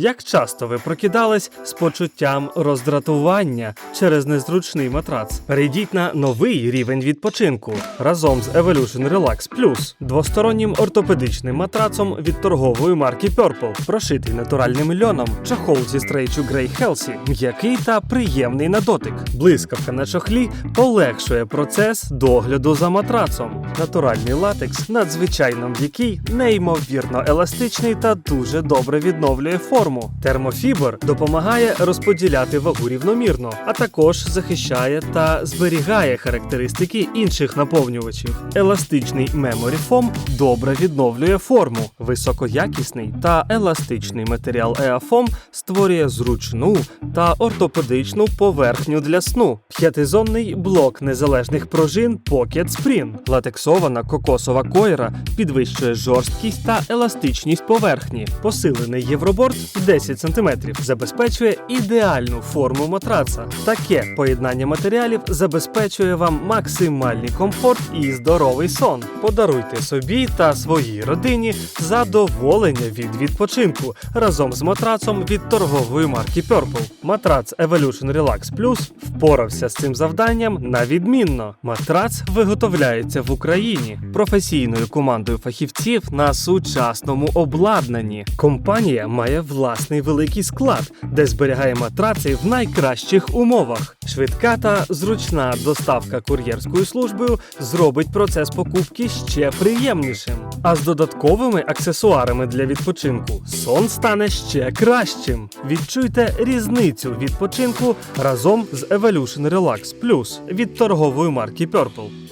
Як часто ви прокидались з почуттям роздратування через незручний матрац? Перейдіть на новий рівень відпочинку разом з Evolution Relax Plus, двостороннім ортопедичним матрацом від торгової марки Purple, прошитий натуральним льоном, чохол зі стрейчу Grey Healthy, м'який та приємний на дотик. Блискавка на чохлі полегшує процес догляду за матрацом. Натуральний латекс надзвичайно м'який, неймовірно еластичний та дуже добре відновлює форму. Термофібр допомагає розподіляти вагу рівномірно, а також захищає та зберігає характеристики інших наповнювачів. Еластичний Foam добре відновлює форму. Високоякісний та еластичний матеріал EAFOAM створює зручну та ортопедичну поверхню для сну. П'ятизонний блок незалежних пружин Pocket Spring. Латексована кокосова койра підвищує жорсткість та еластичність поверхні. Посилений євроборд 10 см забезпечує ідеальну форму матраца. Таке поєднання матеріалів забезпечує вам максимальний комфорт і здоровий сон. Подаруйте собі та своїй родині задоволення від відпочинку разом з матрацом від торгової марки Purple. Матрац Evolution Relax Plus впорався з цим завданням на відмінно. Матрац виготовляється в Україні професійною командою фахівців на сучасному обладнанні. Компанія має власний великий склад, де зберігає матраци в найкращих умовах. Швидка та зручна доставка кур'єрською службою зробить процес покупки ще приємнішим. А з додатковими аксесуарами для відпочинку сон стане ще кращим. Відчуйте різницю відпочинку разом з Evolution Relax Plus від торгової марки Purple.